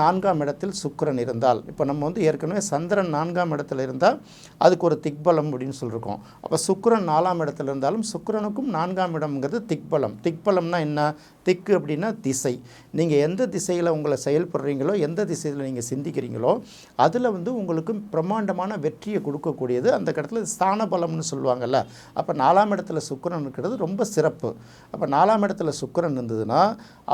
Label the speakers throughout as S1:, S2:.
S1: நான்காம் இடத்தில் சுக்கரன் இருந்தால் இப்போ நம்ம வந்து ஏற்கனவே சந்திரன் நான்காம் இடத்துல இருந்தால் அதுக்கு ஒரு திக்பலம் அப்படின்னு சொல்லியிருக்கோம் அப்போ சுக்கரன் நாலாம் இடத்துல இருந்தாலும் சுக்கிரனுக்கும் நான்காம் இடம்ங்கிறது திக்பலம். திக்பலம்னா என்ன? திக்கு அப்படின்னா திசை. நீங்கள் எந்த திசையில் உங்களை செயல்படுறீங்களோ எந்த திசையில் நீங்கள் சிந்திக்கிறீங்களோ அதில் வந்து உங்களுக்கு பிரம்மாண்டமான வெற்றியை கொடுக்கக்கூடியது. அந்த இடத்துல ஸ்தான பலம்னு சொல்லுவாங்கல்ல. அப்போ நாலாம் இடத்துல சுக்கரன் இருக்கிறது ரொம்ப சிறப்பு. அப்போ நாலாம் இடத்துல சுக்கரன் இருந்ததுன்னா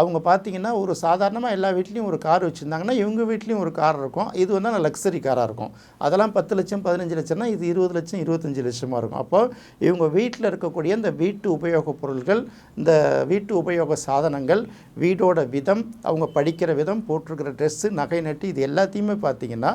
S1: அவங்க பார்த்தீங்கன்னா ஒரு சாதாரணமாக எல்லா வீட்லேயும் ஒரு கார் இருந்தாங்கன்னா இவங்க வீட்லேயும் ஒரு கார் இருக்கும். இது வந்து லக்ஸரி காராக இருக்கும். அதெல்லாம் பத்து லட்சம் பதினஞ்சு லட்சம்னா இது இருபது லட்சம் இருபத்தஞ்சி லட்சமாக இருக்கும். அப்போ இவங்க வீட்டில் இருக்கக்கூடிய இந்த வீட்டு உபயோகப் பொருட்கள் இந்த வீட்டு உபயோக சாதனங்கள் வீடோட விதம் அவங்க படிக்கிற விதம் போட்டிருக்கிற ட்ரெஸ்ஸு நகை நட்டு இது எல்லாத்தையுமே பார்த்தீங்கன்னா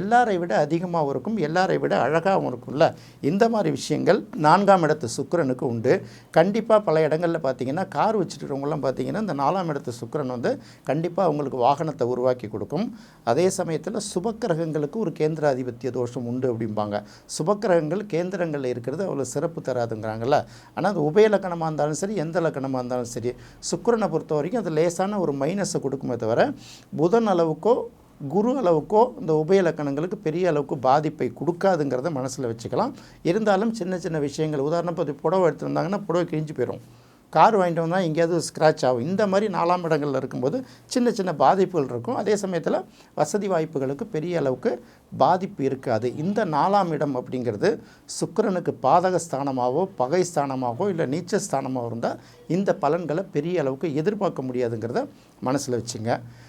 S1: எல்லாரை விட அதிகமாகவும் இருக்கும் எல்லாரை விட அழகாகவும் இருக்கும்ல. இந்த மாதிரி விஷயங்கள் நான்காம் இடத்து சுக்கரனுக்கு உண்டு. கண்டிப்பாக பல இடங்களில் பார்த்தீங்கன்னா கார் வச்சுருக்கிறவங்களாம் பார்த்தீங்கன்னா இந்த நாலாம் இடத்து சுக்கரன் வந்து கண்டிப்பாக அவங்களுக்கு வாகனத்தை உருவாக்கி கொடுக்கும். அதே சமயத்தில் சுபக்கிரகங்களுக்கு ஒரு கேந்திர ஆதிபத்திய தோஷம் உண்டு அப்படிம்பாங்க. சுபக்கிரகங்கள் கேந்திரங்களில் இருக்கிறது அவ்வளோ சிறப்பு தராதுங்கிறாங்கல்ல. ஆனால் அது உபயலக்கணமாக இருந்தாலும் சரி எந்த லக்கணமாக இருந்தாலும் சரி சுக்கரனை பொறுத்த வரைக்கும் அது லேசான ஒரு மைனஸை கொடுக்குமே தவிர புதன் அளவுக்கோ குரு அளவுக்கோ இந்த உபயலக்கணங்களுக்கு பெரிய அளவுக்கு பாதிப்பை கொடுக்காதுங்கிறத மனசில் வச்சுக்கலாம். இருந்தாலும் சின்ன சின்ன விஷயங்கள் உதாரணம் இப்போ புடவை எடுத்துருந்தாங்கன்னா புடவை கிழிஞ்சு போயிடும் கார் வாங்கிட்டு வந்தால் எங்கேயாவது ஸ்க்ராட்ச் ஆகும். இந்த மாதிரி நாலாம் இடங்களில் இருக்கும்போது சின்ன சின்ன பாதிப்புகள் இருக்கும். அதே சமயத்தில் வசதி வாய்ப்புகளுக்கு பெரிய அளவுக்கு பாதிப்பு இருக்காது. இந்த நாலாம் இடம் அப்படிங்கிறது சுக்கிரனுக்கு பாதக ஸ்தானமாகவோ பகை ஸ்தானமாகவோ இல்லை நீச்ச ஸ்தானமாகவோ இருந்தால் இந்த பலன்களை பெரிய அளவுக்கு எதிர்பார்க்க முடியாதுங்கிறத மனசில் வச்சுங்க.